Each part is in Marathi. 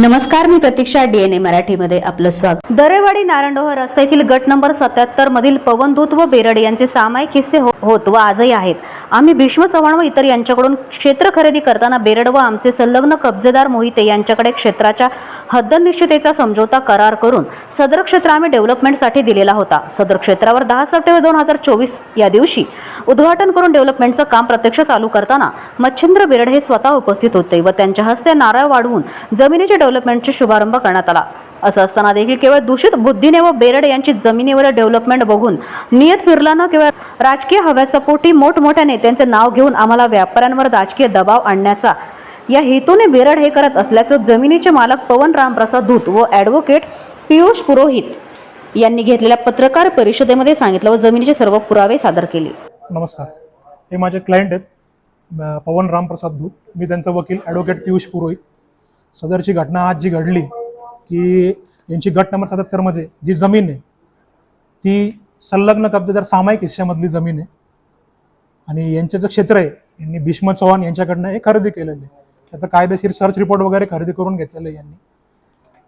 नमस्कार मी प्रतीक्षा डीएनए मराठीमध्ये आपलं स्वागत. दरेवाडी नारायणडोह रस्त्यातील गट नंबर सत्याहत्तर मधील पवनदूत व बेरड यांचे सामायिक हिस्से हो- होत व आजही आहेत. आम्ही भीष्म चव्हाण व इतर यांच्याकडून क्षेत्र खरेदी करताना बेरड व आमचे संलग्न कब्जेदार मोहिते यांच्याकडे क्षेत्राच्या हद्दनिश्चितेचा समझोता करार करून सदर क्षेत्र आम्ही डेव्हलपमेंटसाठी दिलेला होता. सदर क्षेत्रावर दहा सप्टेंबर दोन हजार चोवीस या दिवशी उद्घाटन करून डेव्हलपमेंटचं काम प्रत्यक्ष चालू करताना मच्छिंद्र बेरड हे स्वतः उपस्थित होते व त्यांच्या हस्ते नारळ वाढवून जमिनीचे डेव्हलपमेंटचे शुभारंभ करण्यात आला. असं असताना देखील केवळ दूषित बुद्धीने व बेरड यांची जमिनीवर डेव्हलपमेंट बघून नियत फिरलानं केवळ राजकीय हव्यासपोटी मोठमोठ्या नेत्यांचे नाव घेऊन आम्हाला व्यापाऱ्यांवर राजकीय दबाव आणण्याचा या हेतूने बेरड हे करत असल्याचं जमिनीचे मालक पवन रामप्रसाद धूत व ॲडव्होकेट पियुष पुरोहित यांनी घेतलेल्या पत्रकार परिषदेमध्ये सांगितलं व जमिनीचे सर्व पुरावे सादर केले. नमस्कार. हे माझे क्लायंट आहेत पवन रामप्रसाद धूत. मी त्यांचा वकील ॲडव्होकेट पियुष पुरोहित. सदरची घटना आज जी घडली की यांची गट नंबर सत्याहत्तरमध्ये जी जमीन आहे ती संलग्न कब्जेदार सामायिक हिस्स्यामधली जमीन आहे. आणि यांचं जे क्षेत्र आहे यांनी भीष्म चव्हाण यांच्याकडनं हे खरेदी केलेलं आहे. त्याचा कायदेशीर सर्च रिपोर्ट वगैरे खरेदी करून घेतलेलं आहे यांनी.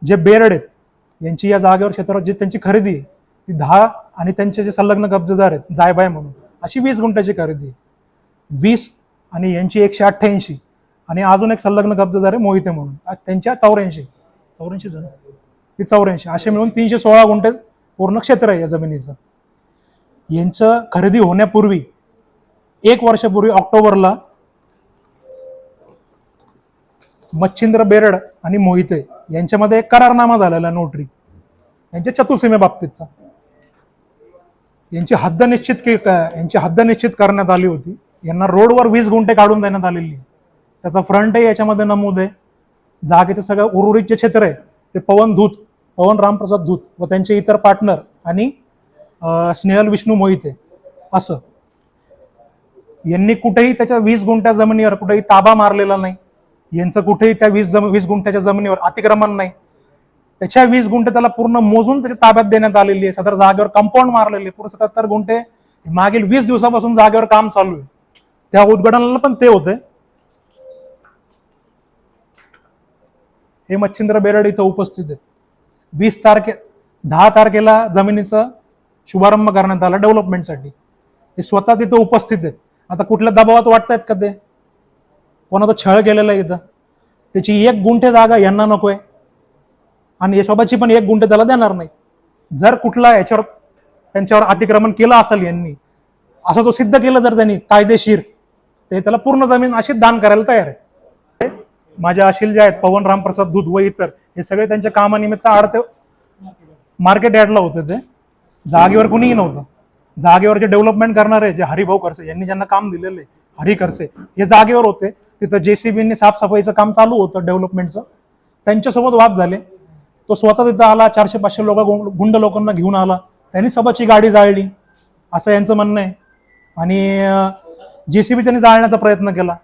जे बेरड आहेत यांची या जागेवर क्षेत्रावर जी त्यांची खरेदी आहे ती दहा आणि त्यांचे जे संलग्न कब्जेदार आहेत जायबाय म्हणून अशी वीस गुंठ्याची खरेदी आहे. वीस आणि यांची एकशे अठ्ठ्याऐंशी. आणि अजून एक संलग्न कब्जेदार आहे मोहिते म्हणून. त्यांच्या चौऱ्याऐंशी. चौऱ्याऐंशी जण? ती चौऱ्याऐंशी. असे मिळून तीनशे सोळा गुंठे पूर्ण क्षेत्र आहे या जमिनीचं. यांचं खरेदी होण्यापूर्वी एक वर्षापूर्वी ऑक्टोबरला मच्छिंद्र बेरड आणि मोहिते यांच्यामध्ये एक करारनामा झालेला नोटरी यांच्या चतुर्सीमे बाबतीतचा. यांची हद्द निश्चित यांची हद्द निश्चित करण्यात आली होती. यांना रोडवर वीस गुंठे काढून देण्यात आलेली. त्याचा फ्रंटही याच्यामध्ये नमूद आहे. जागेचं सगळं उर्वरित जे क्षेत्र आहे. ते पवन धूत पवन रामप्रसाद धूत व त्यांचे इतर पार्टनर आणि स्नेहल विष्णू मोहिते. असं. यांनी कुठेही त्याच्या वीस गुंठ्या जमिनीवर कुठेही ताबा मारलेला नाही. यांचं कुठेही त्या वीस जम वीस गुंठ्याच्या जमिनीवर अतिक्रमण नाही. त्याच्या वीस गुंठे त्याला पूर्ण मोजून त्याच्या ताब्यात देण्यात आलेली आहे. सदर जागेवर कंपाऊंड मारलेले पूर्ण सत्याहत्तर गुंठे. मागील वीस दिवसापासून जागेवर काम चालू आहे. त्या उद्घाटनाला पण ते होते. हे मच्छिंद्र बेरड इथं उपस्थित आहेत. वीस तारखे दहा तारखेला जमिनीचा शुभारंभ करण्यात आला डेव्हलपमेंटसाठी हे स्वतः तिथं उपस्थित आहेत. आता कुठल्या दबावात वाटतायत का ते? कोणाचा छळ केलेला आहे इथं? त्याची एक गुंठे जागा यांना नकोय. आणि यशोबाची पण एक गुंठे त्याला देणार नाही. जर कुठला याच्यावर त्यांच्यावर अतिक्रमण केलं असेल यांनी असं तो सिद्ध केलं जर त्यांनी कायदेशीर ते त्याला पूर्ण जमीन अशी दान करायला तयार आहे. माझ्या अशील जे आहेत पवन रामप्रसाद दूध व इतर. हे सगळे त्यांच्या कामानिमित्त आडते मार्केट यार्डला होते ते. जागेवर कुणीही नव्हतं. जागेवर जे डेव्हलपमेंट करणारे जे हरिभाऊ करसे यांनी ज्यांना काम दिलेलं आहे हरी करसे हे जागेवर होते. तिथं जेसीबीने साफसफाईचं काम चालू होतं डेव्हलपमेंटचं. त्यांच्यासोबत वाद झाले. तो स्वतः तिथं आला चारशे पाचशे लोक गुंड लोकांना घेऊन आला. त्यांनी सोबतची गाडी जाळली. असं यांचं म्हणणं आहे. आणि जेसीबी त्यांनी जाळण्याचा प्रयत्न केला.